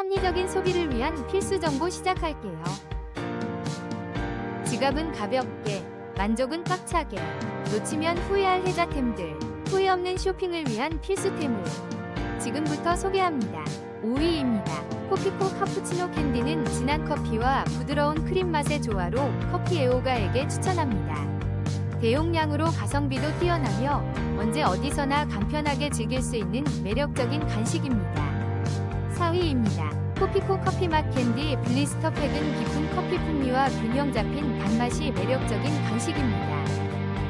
합리적인 소비를 위한 필수 정보 시작할게요. 지갑은 가볍게, 만족은 꽉차게, 놓치면 후회할 혜자템들, 후회 없는 쇼핑을 위한 필수템을 지금부터 소개합니다. 5위입니다. 코피코 카푸치노 캔디는 진한 커피와 부드러운 크림 맛의 조화로 커피 애호가에게 추천합니다. 대용량으로 가성비도 뛰어나며 언제 어디서나 간편하게 즐길 수 있는 매력적인 간식입니다. 4위입니다. 코피코 커피 맛 캔디 블리스터 팩은 깊은 커피 풍미와 균형 잡힌 단맛이 매력적인 간식입니다.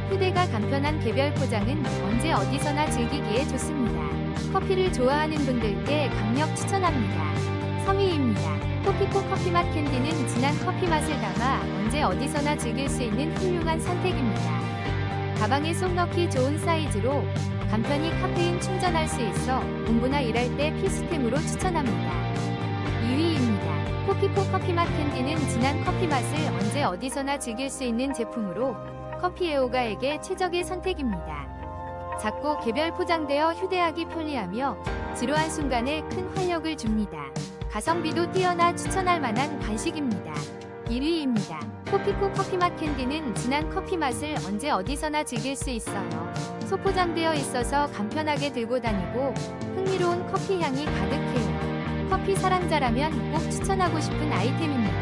휴대가 간편한 개별 포장은 언제 어디서나 즐기기에 좋습니다. 커피를 좋아하는 분들께 강력 추천합니다. 3위입니다. 코피코 커피 맛 캔디는 진한 커피 맛을 담아 언제 어디서나 즐길 수 있는 훌륭한 선택입니다. 가방에 쏙 넣기 좋은 사이즈로 간편히 카페인 충전할 수 있어 공부나 일할 때 필수템으로 추천합니다. 2위입니다. 코피코 커피 맛 캔디는 진한 커피 맛을 언제 어디서나 즐길 수 있는 제품으로 커피 애호가에게 최적의 선택입니다. 작고 개별 포장되어 휴대하기 편리하며 지루한 순간에 큰 활력을 줍니다. 가성비도 뛰어나 추천할 만한 간식입니다. 1위입니다. 코피코 커피 맛 캔디는 진한 커피 맛을 언제 어디서나 즐길 수 있어요. 소포장되어 있어서 간편하게 들고 다니고 흥미로운 커피 향이 가득해요. 커피 사랑자라면 꼭 추천하고 싶은 아이템입니다.